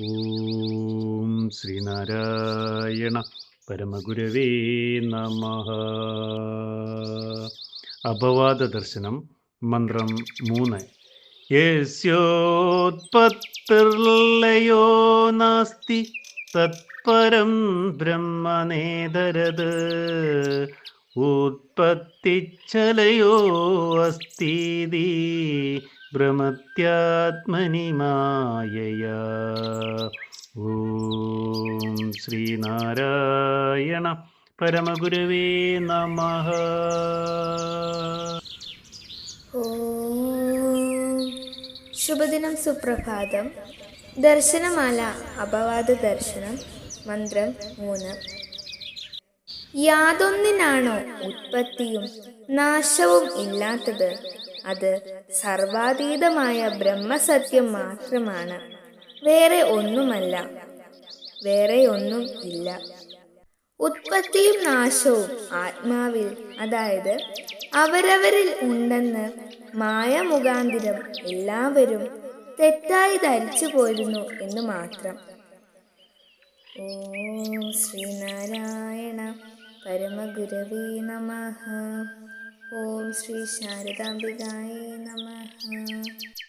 ഓം ശ്രീനാരായണ പരമഗുരവേ നമ. അപവാദ ദർശനം മന്ത്രം മൂന്ന്. യോത്പത്തിർലയോ നാസ്തി തത്പരം ബ്രഹ്മനേതരത്. ഉത്പത്തിച്ചലയോ അസ്തീതി ഭ്രമത്യാത്മനി മായയാ ഓം ശ്രീനാരായണ പരമഗുരുവേ നമ ശുഭദിനം സുപ്രഭാതം ദർശനമാല അപവാദ ദർശനം മന്ത്രം മൂന്ന്। യാതൊന്നിനാണോ ഉത്പത്തിയും നാശവും ഇല്ലാത്തത്? അത് സർവാതീതമായ ബ്രഹ്മസത്യം മാത്രമാണ്. വേറെ ഒന്നുമല്ല. വേറെ ഒന്നും ഇല്ല. ഉത്പത്തിയും നാശവും ആത്മാവിൽ. അതായത് അവരവരിൽ ഉണ്ടെന്ന് മായ മുഖാന്തിരം എല്ലാവരും തെറ്റായി ധരിച്ചു പോയിരുന്നു എന്ന് മാത്രം. ഓം ശ്രീനാരായണ പരമഗുരവീ നമ. ॐ श्री शारदाम्बिगाय नमः।